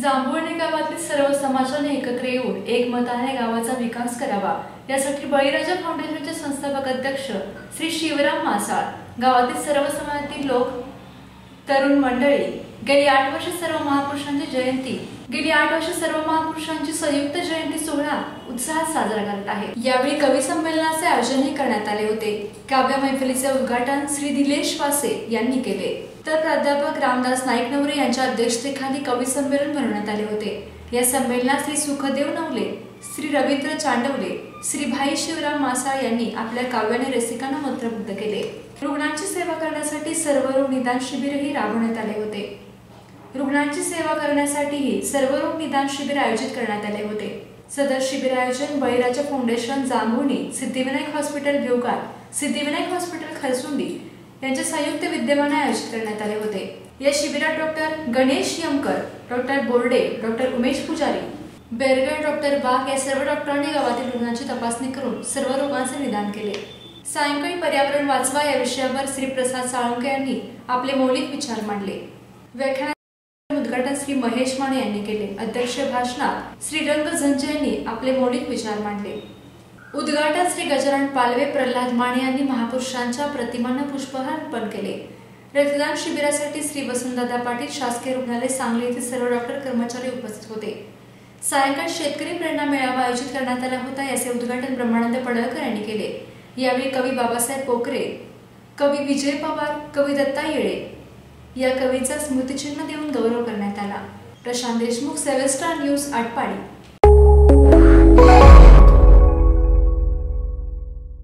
जांभुळणे गावातील सर्व समाजाने एकत्र येऊन एकमताने गावाचा विकास करावा. यासाठी बळीराजा फाउंडेशनचे संस्थापक अध्यक्ष श्री शिवराम मासाळ गावातील सर्व समाजातील लोक तरुण मंडळी गेली आठ वर्ष सर्व महापुरुषांची जयंती गेली आठ वर्ष सर्व महापुरुषांची संयुक्त जयंती सोहळा उत्साहात साजरा करत आहे. यावेळी कवी संमेलनाचे आयोजनही करण्यात आले होते. काव्य मैफिलीचे उद्घाटन श्री दिलेश वासे यांनी केले. तर प्राध्यापक रामदास नाईक नवरे यांच्या अध्यक्षतेखाली कवी संमेलन भरवण्यात आले होते. या संमेलनात श्री सुखदेव नवले श्री रवींद्र चांडवले श्री भाई शिवराम मासाळ यांनी आपल्या काव्याने रसिकांना मंत्रमुग्ध केले. रुग्णांची सेवा करण्यासाठी सर्व रोग निदान शिबिरही राबवण्यात आले होते. रुग्णांची सेवा करण्यासाठीही सर्वरोग निदान शिबिर आयोजित करण्यात आले होते. सदर शिबिर आयोजन Baliraja foundation Jambhuni Siddhivinayak hospital Bhivkar Siddhivinayak hospital Kharsundi यांच्या संयुक्त विद्यमाने आयोजित करण्यात आले होते. या शिबिरात doctor Ganesh Yamkar doctor Borde doctor Umesh Pujari Bergad doctor वाघ या सर्व डॉक्टरांनी गावातील रुग्णांची तपासणी करून सर्व रोगांचे निदान केले. सायंकाळी पर्यावरण वाचवा या विषयावर श्री प्रसाद साळुंके यांनी आपले मौलिक विचार मांडले. व्याख्यान उद्घाटन श्री महेश माने यांनी केले. अध्यक्ष भाषणात श्री रंग यांनी आपले मौलिक विचार मांडले. उद्घाटन श्री गजानन पालवे प्रल्हाद माने यांनी महापुरुषांच्या प्रतिमांना पुष्पहार अर्पण केले. रक्तदान शिबिरासाठी श्री वसंतदादा पाटील शासकीय रुग्णालय सांगली येथे सर्व डॉक्टर कर्मचारी उपस्थित होते. सायंकाळ शेतकरी प्रेरणा मेळावा आयोजित करण्यात आला होता याचे उद्घाटन ब्रह्मानंद पडळकर यांनी केले. यावेळी कवी बाबासाहेब पोकरे कवी विजय पवार कवी दत्ता येळे या कवीचा स्मृतिचिन्ह देऊन गौरव करण्यात आला. Prashant Deshmukh seven star news Atpadi.